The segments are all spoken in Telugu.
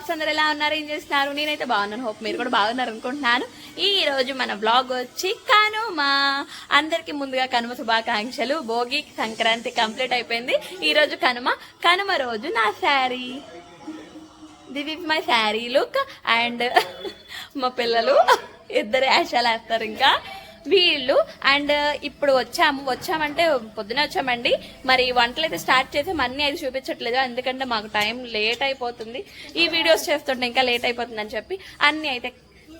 బ్లాగ్స్ అందరు ఎలా ఉన్నారు? ఏం చేస్తున్నారు? నేనైతే బాగున్నాను హోప్ మీరు కూడా బాగున్నారు అనుకుంటున్నాను. ఈ రోజు మన బ్లాగ్ వచ్చి కనుమ. అందరికి ముందుగా కనుమ శుభాకాంక్షలు. భోగి సంక్రాంతి కంప్లీట్ అయిపోయింది. ఈ రోజు కనుమ. కనుమ రోజు నా sari. This is my sari look and మా పిల్లలు ఇద్దరు యాషాలు వేస్తారు ఇంకా. వీళ్ళు అండ్ uh, ఇప్పుడు వచ్చాము. వచ్చామంటే పొద్దున వచ్చామండి. మరి వంటలు అయితే స్టార్ట్ చేసి. అన్నీ అయితే చూపించట్లేదు. ఎందుకంటే మాకు టైం లేట్ అయిపోతుంది. ఈ వీడియోస్ చేస్తుంటే ఇంకా లేట్ అయిపోతుంది అని చెప్పి అన్నీ అయితే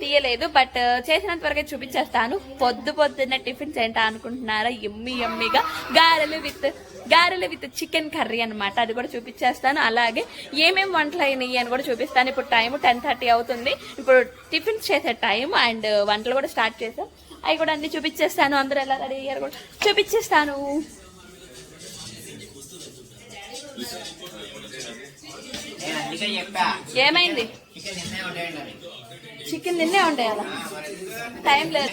తీయలేదు. బట్ uh, చేసినంత వరకే చూపించేస్తాను. పొద్దు పొద్దున్న టిఫిన్స్ ఏంటా అనుకుంటున్నారా? ఎమ్మి ఎమ్మిగా గారెలు విత్ గారెలు విత్ చికెన్ కర్రీ అనమాట అది కూడా చూపించేస్తాను. అలాగే ఏమేమి వంటలు అయినాయి అని కూడా చూపిస్తాను. ఇప్పుడు టైం టెన్ థర్టీ అవుతుంది. ఇప్పుడు టిఫిన్స్ చేసే టైం అండ్ uh, వంటలు కూడా స్టార్ట్ చేసాం. అవి కూడా అన్ని చూపించేస్తాను. అందరూ ఎలా రెడీ అయ్యారు కూడా చూపించేస్తాను. ఏమైంది? చికెన్ నిన్నే ఉండేయాలా మరి టైం లేదు.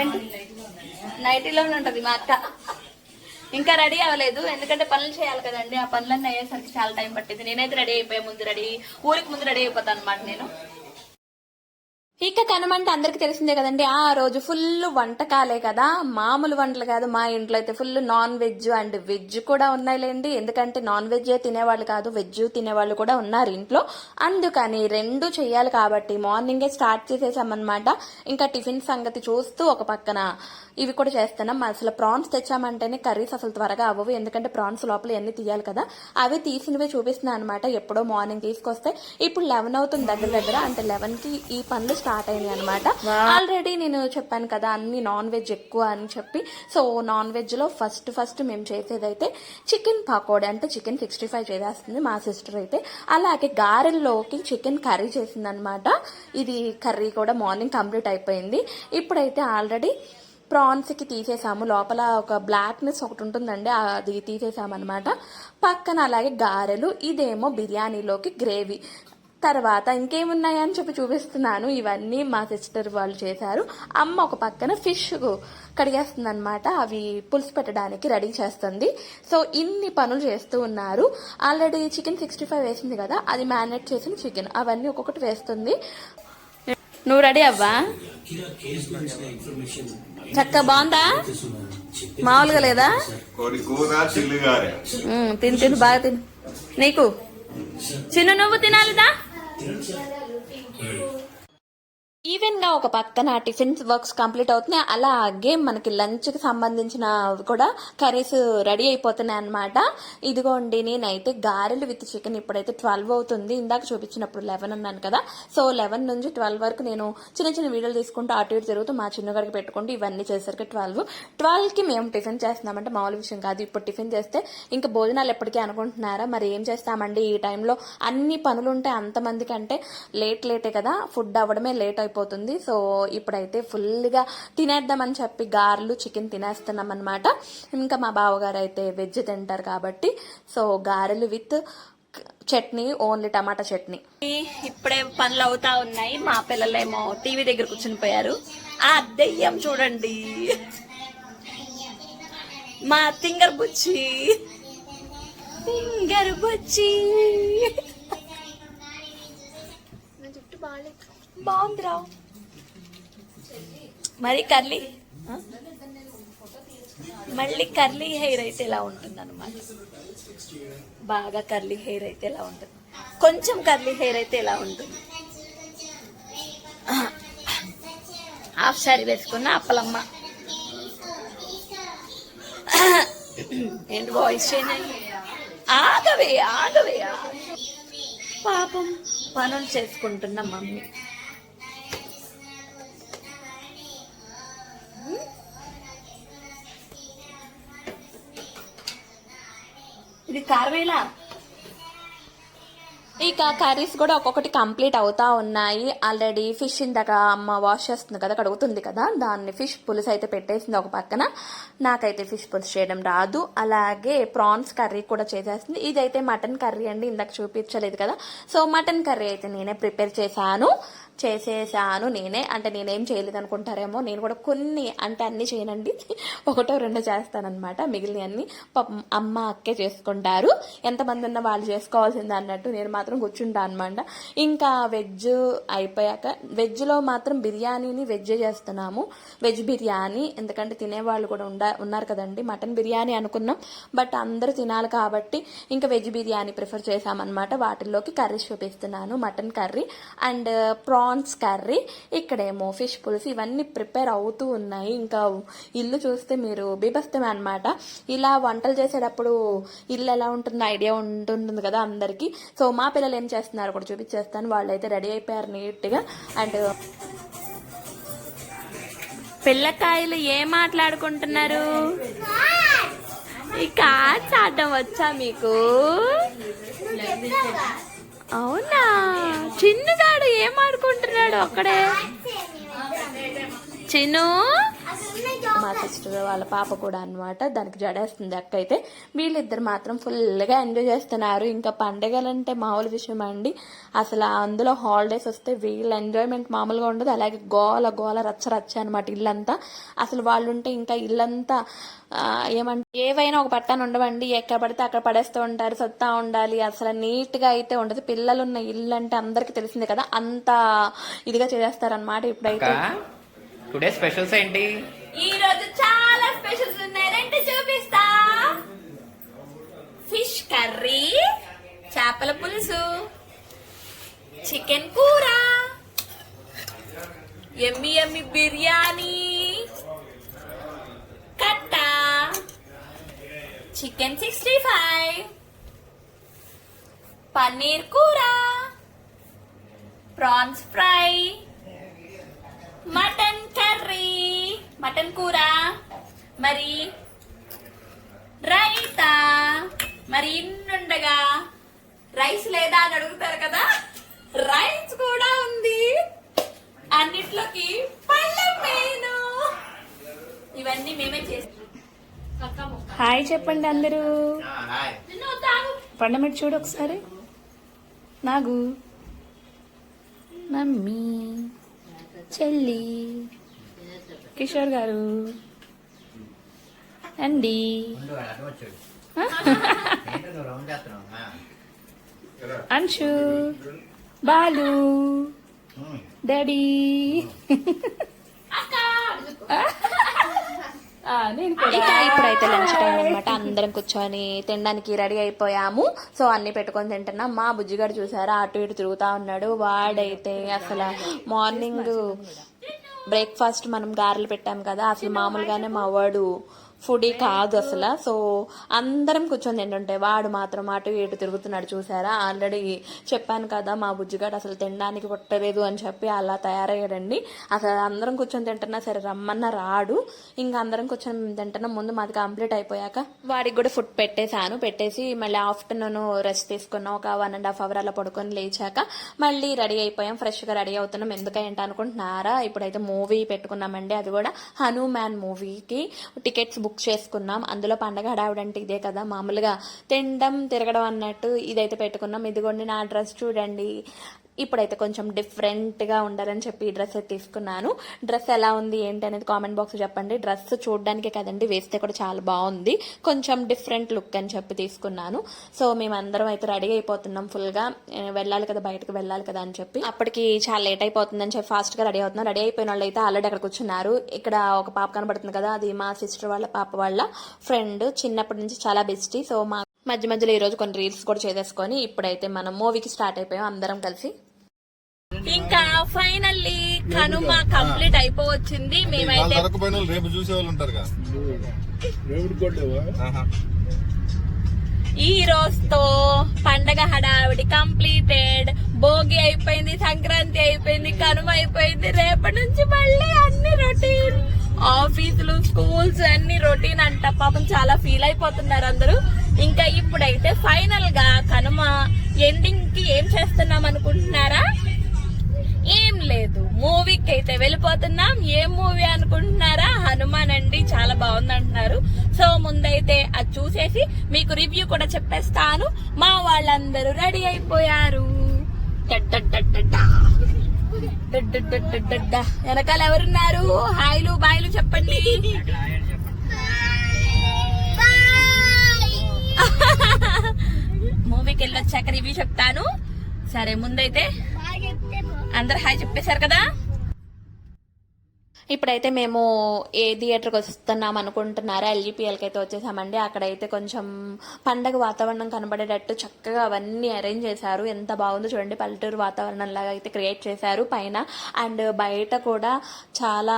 ఏంటి? నైటీలో ఉంటది మా అక్క. ఇంకా రెడీ అవ్వలేదు. ఎందుకంటే పనులు చేయాలి కదండి. ఆ పనులన్నీ అయ్యేసరికి చాలా టైం పట్టింది నేనైతే రెడీ అయిపోయే ముందు రెడీ ఊరికి ముందు రెడీ అయిపోతాను అనమాట నేను. ఇక కనుమంటే అందరికి తెలిసిందే కదండి ఆ రోజు ఫుల్ వంటకాలే కదా. మామూలు వంటలు కాదు మా ఇంట్లో అయితే full non veg and veg కూడా ఉన్నాయిలేండి. ఎందుకంటే నాన్ వెజ్ తినేవాళ్ళు కాదు వెజ్ తినేవాళ్ళు కూడా ఉన్నారు ఇంట్లో. అందుకని రెండు చెయ్యాలి కాబట్టి మార్నింగే స్టార్ట్ చేసేసామన్నమాట. ఇంకా టిఫిన్ సంగతి చూస్తూ ఒక పక్కన ఇవి కూడా చేస్తున్నాం. అసలు ప్రాన్స్ తెచ్చామంటేనే కర్రీస్ అసలు త్వరగా అవ్వవు. ఎందుకంటే ప్రాన్స్ లోపల ఎన్ని తీయాలి కదా. అవి తీసినవి చూపిస్తున్నాను అనమాట ఎప్పుడో మార్నింగ్ తీసుకొస్తే. ఇప్పుడు లెవెన్ అవుతుంది దగ్గర దగ్గర. అంటే లెవెన్కి ఈ పనులు స్టార్ట్ అయినాయి అనమాట ఆల్రెడీ నేను చెప్పాను కదా అన్ని నాన్ వెజ్ ఎక్కువ అని చెప్పి. సో నాన్ వెజ్లో ఫస్ట్ ఫస్ట్ మేము చేసేదైతే చికెన్ పకోడీ అంటే చికెన్ సిక్స్టీ ఫైవ్ చేసేస్తుంది మా సిస్టర్ అయితే. అలాగే గారెల్లోకి చికెన్ కర్రీ చేసింది అనమాట ఇది కర్రీ కూడా మార్నింగ్ కంప్లీట్ అయిపోయింది. ఇప్పుడైతే ఆల్రెడీ ప్రాన్స్కి తీసేసాము. లోపల ఒక బ్లాక్నెస్ ఒకటి ఉంటుందండి అది తీసేసామన్నమాట. పక్కన అలాగే గారెలు ఇదేమో బిర్యానీలోకి గ్రేవీ తర్వాత ఇంకేమున్నాయని చెప్పి చూపిస్తున్నాను. ఇవన్నీ మా సిస్టర్ వాళ్ళు చేశారు. అమ్మ ఒక పక్కన ఫిష్ కడిగేస్తుంది అనమాట అవి పులుసు పెట్టడానికి రెడీ చేస్తుంది. సో ఇన్ని పనులు చేస్తూ ఉన్నారు. ఆల్రెడీ చికెన్ సిక్స్టీ ఫైవ్ వేసింది కదా అది మ్యారినేట్ చేసిన చికెన్ అవన్నీ ఒక్కొక్కటి వేస్తుంది. నువ్వు రెడీ అవ్వా? చక్క బాగుందా? మామూలుగా లేదా? తిను తిను బాగా తిను. నీకు? చిన్న నువ్వు తినాలిదా? ఈవెన్గా ఒక పక్కన టిఫిన్స్ వర్క్స్ కంప్లీట్ అవుతున్నాయి. అలాగే మనకి లంచ్కి సంబంధించిన కూడా కర్రీస్ రెడీ అయిపోతున్నాయి అనమాట ఇదిగోండి నేనైతే గారెలు విత్ చికెన్ ఇప్పుడైతే ట్వెల్వ్ అవుతుంది. ఇందాక చూపించినప్పుడు లెవెన్ అన్నాను కదా. సో లెవెన్ నుంచి ట్వెల్వ్ వరకు నేను చిన్న చిన్న వీడియోలు తీసుకుంటూ అటు ఇటు తిరుగుతూ మా చిన్నగాడికి పెట్టుకుంటూ ఇవన్నీ చేసరికి ట్వెల్వ్. ట్వెల్వ్కి మేము టిఫిన్ చేస్తున్నామంటే మామూలు విషయం కాదు. ఇప్పుడు టిఫిన్ చేస్తే ఇంకా భోజనాలు ఎప్పటికీ అనుకుంటున్నారా? మరి ఏం చేస్తామండి? ఈ టైంలో అన్ని పనులు ఉంటాయి అంతమందికి అంటే లేట్ లేటే కదా. ఫుడ్ అవ్వడమే లేట్ అయిపోతుంది. సో ఇప్పుడైతే ఫుల్గా తినేద్దామని చెప్పి గారెలు చికెన్ తినేస్తున్నాం అనమాట ఇంకా మా బావగారు అయితే వెజ్ తింటారు కాబట్టి సో గారెలు with chutney only tomato chutney. ఇప్పుడే పనులు అవుతా ఉన్నాయి. మా పిల్లలేమో టీవీ దగ్గర కూర్చుని పోయారు. ఆ దెయ్యం చూడండి. మా తింగర్ బుచ్చి. తింగర్ బుచ్చి. బాగుందిరా. మరి కర్లీ మళ్ళీ కర్లీ హెయిర్ అయితే ఇలా ఉంటుంది అనమాట బాగా కర్లీ హెయిర్ అయితే ఇలా ఉంటుంది. కొంచెం కర్లీ హెయిర్ అయితే ఇలా ఉంటుంది. హాఫ్ శారీ వేసుకున్న అప్పలమ్మ. ఏంటి వాయిస్ చేంజ్ అయ్యి? ఆగవే ఆగవే. పాపం పనులు చేసుకుంటున్న మమ్మీ. ఇది కారవేలా. ఇక కర్రీస్ కూడా ఒక్కొక్కటి కంప్లీట్ అవుతా ఉన్నాయి. ఆల్రెడీ ఫిష్ ఇందాక అమ్మ వాష్ చేస్తుంది కదా కడుగుతుంది కదా దాన్ని ఫిష్ పులుసు అయితే పెట్టేసింది ఒక పక్కన. నాకైతే ఫిష్ పులుసు చేయడం రాదు. అలాగే ప్రాన్స్ కర్రీ కూడా చేసేస్తుంది. ఇదైతే మటన్ కర్రీ అండి ఇందాక చూపించలేదు కదా. సో మటన్ కర్రీ అయితే నేనే ప్రిపేర్ చేశాను. చేసేసాను నేనే. అంటే నేనేం చేయలేదు అనుకుంటారేమో నేను కూడా కొన్ని అంటే అన్ని చేయనండి. ఒకటో రెండో చేస్తానన్నమాట. మిగిలిన అన్ని అమ్మ అక్కే చేసుకుంటారు. ఎంతమంది ఉన్న వాళ్ళు చేసుకోవాల్సింది అన్నట్టు నేను మాత్రం కూర్చుంటా అనమాట ఇంకా వెజ్ అయిపోయాక వెజ్లో మాత్రం బిర్యానీని వెజ్ చేస్తున్నాము. వెజ్ బిర్యానీ ఎందుకంటే తినేవాళ్ళు కూడా ఉండ ఉన్నారు కదండి. మటన్ బిర్యానీ అనుకున్నాం. బట్ అందరూ తినాలి కాబట్టి ఇంకా వెజ్ బిర్యానీ ప్రిఫర్ చేసామన్నమాట వాటిల్లోకి కర్రీస్ చూపిస్తున్నాను. మటన్ కర్రీ అండ్ ప్రా ప్రాన్స్ కర్రీ ఇక్కడేమో ఫిష్ పులుసు ఇవన్నీ ప్రిపేర్ అవుతూ ఉన్నాయి. ఇంకా ఇల్లు చూస్తే మీరు బీభస్తమే అనమాట ఇలా వంటలు చేసేటప్పుడు ఇల్లు ఎలా ఉంటుందో ఐడియా ఉంటుంటుంది కదా అందరికీ. సో మా పిల్లలు ఏం చేస్తున్నారు కూడా చూపించేస్తాను. వాళ్ళైతే రెడీ అయిపోయారు నీట్గా. అండ్ పిల్లకాయలు ఏం మాట్లాడుకుంటున్నారు? ఈ కార్డ్స్ ఆడడం వచ్చా మీకు? అవునా? చిన్న ఆడుకుంటున్నాడు అక్కడే. చిన్ను? మా సిస్టర్ వాళ్ళ పాప కూడా అన్నమాట. దానికి జడేస్తుంది అక్క అయితే. వీళ్ళిద్దరు మాత్రం ఫుల్గా ఎంజాయ్ చేస్తున్నారు. ఇంకా పండగలంటే మామూలు విషయం అండి. అసలు అందులో హాలిడేస్ వస్తే వీళ్ళ ఎంజాయ్మెంట్ మామూలుగా ఉండదు. అలాగే గోల గోల రచ్చ రచ్చ అనమాట ఇల్లంతా. అసలు వాళ్ళు ఉంటే ఇంకా ఇల్లంతా ఏమంటే ఏవైనా ఒక పట్టాను ఉండవండి. ఎక్కడ పడితే అక్కడ పడేస్తూ ఉంటారు సత్తా ఉండాలి. అసలు నీట్గా అయితే ఉండదు. పిల్లలు ఉన్న ఇల్లు అంటే అందరికి తెలిసిందే కదా. అంత ఇదిగా చేసేస్తారనమాట ఇప్పుడైతే. టుడే స్పెషల్స్ ఏంటి? ఈ రోజు చాలా స్పెషల్స్ ఉన్నాయి. రెండు చూపిస్తా. ఫిష్ కర్రీ చేపల పులుసు చికెన్ కూర ఎమ్మి ఎమ్మి బిర్యానీ కట్ట చికెన్ సిక్స్టీ ఫైవ్ పన్నీర్ కూర ప్రాన్స్ ఫ్రై మటన్ కూర. మరి రైతా. మరి ఇన్నుండగా రైస్ లేదా అని అడుగుతారు కదా? రైస్ కూడా ఉంది. అన్నిట్లోకి పళ్ళెం ఇవన్నీ మేమే చేస్తాం హాయ్ చెప్పండి అందరూ. హాయ్ పండమిటి చూడు ఒకసారి. నాగు. నమ్మి. చెల్లి. కిషోర్ గారు. అండి. అంశు. బాలు. డాడీ. ఇక ఇప్పుడైతే లంచ్ టైం అనమాట అందరం కూర్చొని తినడానికి రెడీ అయిపోయాము. సో అన్ని పెట్టుకొని తింటున్నాం. మా బుజ్జిగాడు చూసారా? అటు ఇటు తిరుగుతా ఉన్నాడు. వాడైతే అసలు మార్నింగ్ బ్రేక్ఫాస్ట్ మనం గారెలు పెట్టాం కదా అసలు మామూలుగానే మా వాడు ఫుడీ కాదు అసలు. సో అందరం కూర్చొని తింటుంటే వాడు మాత్రం అటు ఇటు తిరుగుతున్నాడు చూసారా? ఆల్రెడీ చెప్పాను కదా మా బుజ్జిగాడు అసలు తినడానికి పుట్టలేదు అని చెప్పి అలా తయారయ్యాడండి. అసలు అందరం కూర్చొని తింటున్నా సరే రమ్మన్న రాడు. ఇంకా అందరం కూర్చొని తింటున్నా. ముందు మాది కంప్లీట్ అయిపోయాక వాడికి కూడా ఫుడ్ పెట్టేశాను. పెట్టేసి మళ్ళీ ఆఫ్టర్నూన్ రెస్ట్ తీసుకున్నాం. ఒక వన్ అండ్ హాఫ్ అవర్ అలా పడుకొని లేచాక మళ్ళీ రెడీ అయిపోయాం. ఫ్రెష్గా రెడీ అవుతున్నాం. ఎందుకంటే అనుకుంటున్నారా? ఇప్పుడైతే మూవీ పెట్టుకున్నామండి. అది కూడా హనుమాన్ మూవీకి. టికెట్స్ బుక్ చేసుకున్నాం. అందులో పండగ హడావిడంటే ఇదే కదా. మామూలుగా తినడం తిరగడం అన్నట్టు ఇదైతే పెట్టుకున్నాం. ఇదిగోండి నా డ్రెస్ చూడండి. ఇప్పుడైతే కొంచెం డిఫరెంట్గా ఉండాలని చెప్పి ఈ డ్రెస్ అయితే తీసుకున్నాను. డ్రెస్ ఎలా ఉంది ఏంటి అనేది కామెంట్ బాక్స్ చెప్పండి. డ్రెస్ చూడడానికే కదండి వేస్తే కూడా చాలా బాగుంది. కొంచెం డిఫరెంట్ లుక్ అని చెప్పి తీసుకున్నాను. సో మేమందరం అయితే రెడీ అయిపోతున్నాం ఫుల్గా. వెళ్ళాలి కదా బయటకు వెళ్ళాలి కదా అని చెప్పి. అప్పటికి చాలా లేట్ అయిపోతుందని చెప్పి ఫాస్ట్గా రెడీ అవుతున్నాం. రెడీ అయిపోయిన వాళ్ళు అయితే ఆల్రెడీ అక్కడ కూర్చున్నారు. ఇక్కడ ఒక పాప కనబడుతుంది కదా అది మా సిస్టర్ వాళ్ళ పాప వాళ్ళ ఫ్రెండ్. చిన్నప్పటి నుంచి చాలా బెస్టీ. సో మా మధ్య మధ్యలో ఈరోజు కొన్ని రీల్స్ కూడా చేసేసుకొని ఇప్పుడైతే మనం మూవీకి స్టార్ట్ అయిపోయాం. అందరం కలిసి ఇంకా ఫైనల్లీ కనుమ కంప్లీట్ అయిపోవచ్చింది. మేమైతే రేపు చూసే వాళ్ళు. ఈ రోజుతో పండగ హడావిడి కంప్లీటెడ్. భోగి అయిపోయింది సంక్రాంతి అయిపోయింది కనుమ అయిపోయింది. రేపటి నుంచి మళ్ళీ అన్ని రొటీన్. ఆఫీసులు స్కూల్స్ అన్ని రొటీన్ అంట. పాపం చాలా ఫీల్ అయిపోతున్నారు అందరూ. ఇంకా ఇప్పుడైతే ఫైనల్గా కనుమ ఎండింగ్కి ఏం చేస్తున్నాం అనుకుంటున్నారా? ఏం లేదు. మూవీకి అయితే వెళ్ళిపోతున్నాం. ఏం మూవీ అనుకుంటున్నారా? హనుమాన్ అండి చాలా బాగుంది అంటున్నారు సో ముందైతే అది చూసేసి మీకు రివ్యూ కూడా చెప్పేస్తాను. మా వాళ్ళందరూ రెడీ అయిపోయారు. వెనకాల ఎవరున్నారు? హాయిలు బాయిలు చెప్పండి. మూవీకి వెళ్ళొచ్చాక రివ్యూ చెప్తాను. సరే ముందైతే అందరు హాయ్ చెప్పేశారు కదా? ఇప్పుడైతే మేము ఏ థియేటర్కి వస్తున్నాం అనుకుంటున్నారా? ఎల్జీపీఎల్కి అయితే వచ్చేసామండి. అక్కడైతే కొంచెం పండగ వాతావరణం కనబడేటట్టు చక్కగా అవన్నీ అరేంజ్ చేశారు. ఎంత బాగుందో చూడండి. పల్లెటూరు వాతావరణం లాగా అయితే క్రియేట్ చేశారు పైన. అండ్ బయట కూడా చాలా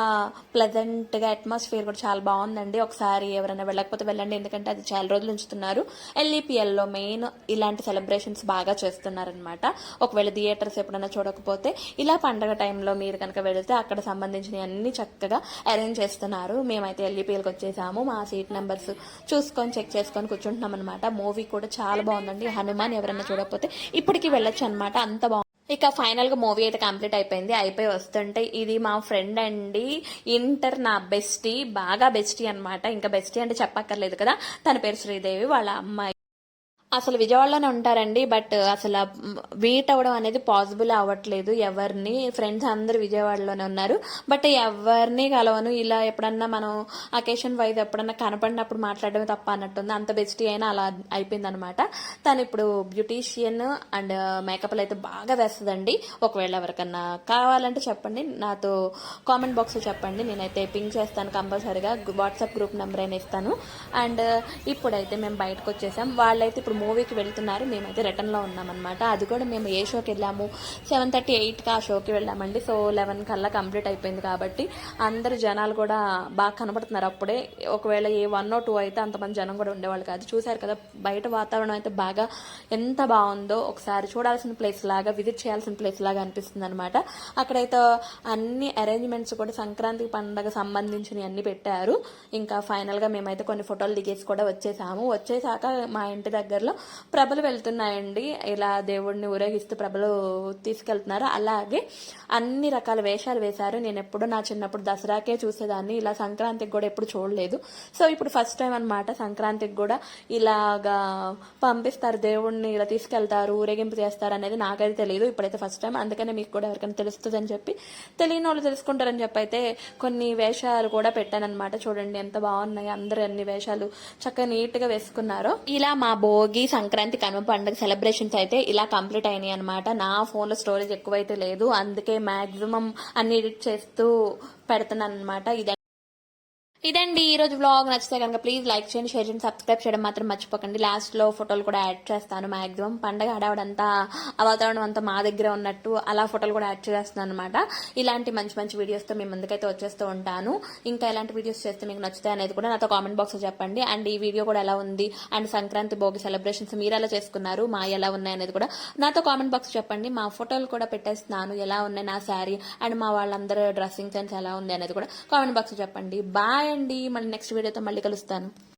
ప్లెజెంట్గా అట్మాస్ఫియర్ కూడా చాలా బాగుందండి. ఒకసారి ఎవరైనా వెళ్ళకపోతే వెళ్ళండి. ఎందుకంటే అది చాలా రోజులు ఉంచుతున్నారు. ఎల్ఈపిఎల్లో మెయిన్ ఇలాంటి సెలబ్రేషన్స్ బాగా చేస్తున్నారనమాట ఒకవేళ థియేటర్స్ ఎప్పుడైనా చూడకపోతే ఇలా పండగ టైంలో మీరు కనుక వెళితే అక్కడ సంబంధించిన అన్ని చక్కగా అరేంజ్ చేస్తున్నారు. మేమైతే ఎల్ఈపిఎల్కి వచ్చేసాము. మా సీట్ నెంబర్స్ చూసుకొని చెక్ చేసుకొని కూర్చుంటున్నాం అనమాట మూవీ కూడా చాలా బాగుందండి. హనుమాన్ ఎవరైనా చూడకపోతే ఇప్పటికి వెళ్ళొచ్చు అనమాట అంత బాగుంది. ఇక ఫైనల్గా మూవీ అయితే కంప్లీట్ అయిపోయింది. అయిపోయి వస్తుంటే ఇది మా ఫ్రెండ్ అండి. ఇంటర్ నా బెస్టీ బాగా బెస్టీ అన్నమాట. ఇంకా బెస్టీ అంటే చెప్పక్కర్లేదు కదా. తన పేరు శ్రీదేవి. వాళ్ళ అమ్మాయి. అసలు విజయవాడలోనే ఉంటారండి బట్ అసలు మీట్ అవ్వడం అనేది పాసిబుల్ అవ్వట్లేదు ఎవరిని. ఫ్రెండ్స్ అందరు విజయవాడలోనే ఉన్నారు. బట్ ఎవరిని కలవను. ఇలా ఎప్పుడన్నా మనం అకేషన్ వైజ్ ఎప్పుడన్నా కనపడినప్పుడు మాట్లాడడం తప్ప అన్నట్టుంది. అంత బెస్ట్ అయినా అలా అయిపోయింది అనమాట తను ఇప్పుడు బ్యూటీషియన్ అండ్ మేకప్లు అయితే బాగా వేస్తుందండి. ఒకవేళ ఎవరికన్నా కావాలంటే చెప్పండి. నాతో కామెంట్ బాక్స్లో చెప్పండి. నేనైతే పింక్ చేస్తాను కంపల్సరీగా. వాట్సాప్ గ్రూప్ నెంబర్ అయినా ఇస్తాను. అండ్ ఇప్పుడైతే మేము బయటకు వచ్చేసాం. వాళ్ళైతే ఇప్పుడు మూవీకి వెళ్తున్నారు. మేమైతే రిటర్న్లో ఉన్నామన్నమాట. అది కూడా మేము ఏ షోకి వెళ్ళాము? సెవెన్ థర్టీ ఎయిట్కి ఆ షోకి వెళ్ళామండి. సో లెవెన్ కల్లా కంప్లీట్ అయిపోయింది కాబట్టి అందరు జనాలు కూడా బాగా కనబడుతున్నారు అప్పుడే. ఒకవేళ ఏ వన్ ఓ టూ అయితే అంతమంది జనం కూడా ఉండేవాళ్ళు కాదు. చూశారు కదా బయట వాతావరణం అయితే బాగా ఎంత బాగుందో ఒకసారి చూడాల్సిన ప్లేస్ లాగా విజిట్ చేయాల్సిన ప్లేస్ లాగా అనిపిస్తుంది అనమాట అక్కడైతే అన్ని అరేంజ్మెంట్స్ కూడా సంక్రాంతి పండుగ సంబంధించినవి అన్ని పెట్టారు. ఇంకా ఫైనల్గా మేమైతే కొన్ని ఫోటోలు దిగేసి కూడా వచ్చేసాము. వచ్చేసాక మా ఇంటి దగ్గరలో ప్రభలు వెళ్తున్నాయండి. ఇలా దేవుడిని ఊరేగిస్తూ ప్రభలు తీసుకెళ్తున్నారు. అలాగే అన్ని రకాల వేషాలు వేశారు. నేను ఎప్పుడు నా చిన్నప్పుడు దసరాకే చూసేదాన్ని. ఇలా సంక్రాంతికి కూడా ఎప్పుడు చూడలేదు. సో ఇప్పుడు ఫస్ట్ టైం అన్నమాట సంక్రాంతికి కూడా ఇలాగా పంపిస్తారు. దేవుడిని ఇలా తీసుకెళ్తారు ఊరేగింపు చేస్తారు అనేది నాకైతే తెలియదు ఇప్పుడైతే ఫస్ట్ టైం అందుకనే మీకు కూడా ఎవరికైనా తెలుస్తుందని చెప్పి తెలియని వాళ్ళు తెలుసుకుంటారని చెప్పి అయితే కొన్ని వేషాలు కూడా పెట్టానమాట చూడండి ఎంత బాగున్నాయి. అందరూ అన్ని వేషాలు చక్కగా నీట్గా వేసుకున్నారు. ఇలా మా భోగి సంక్రాంతి కనుమ పండుగ సెలబ్రేషన్స్ అయితే ఇలా కంప్లీట్ అయినాయి అనమాట నా ఫోన్లో స్టోరేజ్ ఎక్కువైతే లేదు. అందుకే మాక్సిమం అన్ని ఎడిట్ చేస్తూ పెడతాను అనమాట ఇది ఇదండి ఈ రోజు వ్లాగ్ నచ్చితే కనుక ప్లీజ్ లైక్ చేయండి షేర్ చేయండి సబ్స్క్రైబ్ చేయడం మాత్రం మర్చిపోకండి. లాస్ట్లో ఫోటోలు కూడా యాడ్ చేస్తాను మాక్సిమం పండగ హడావడంతా ఆ వాతావరణం అంతా మా దగ్గర ఉన్నట్టు అలా ఫోటోలు కూడా యాడ్ చేస్తాను అనమాట ఇలాంటి మంచి మంచి వీడియోస్తో ముందుకైతే వచ్చేస్తూ ఉంటాను. ఇంకా ఎలాంటి వీడియోస్ చేస్తే మీకు నచ్చుతాయి అనేది కూడా నాతో కామెంట్ బాక్స్లో చెప్పండి. అండ్ ఈ వీడియో కూడా ఎలా ఉంది? అండ్ సంక్రాంతి భోగి సెలబ్రేషన్స్ మీరు ఎలా చేసుకున్నారు? మా ఎలా ఉన్నాయి అనేది కూడా నాతో కామెంట్ బాక్స్ చెప్పండి. మా ఫోటోలు కూడా పెట్టేస్తున్నాను. ఎలా ఉన్నాయి నా శారీ అండ్ మా వాళ్ళందరూ డ్రెస్సింగ్ సెన్స్ ఎలా ఉంది అనేది కూడా కామెంట్ బాక్స్ చెప్పండి. బాయ్ బాయ్ అండి. మళ్ళీ నెక్స్ట్ వీడియోతో మళ్ళీ కలుస్తాను.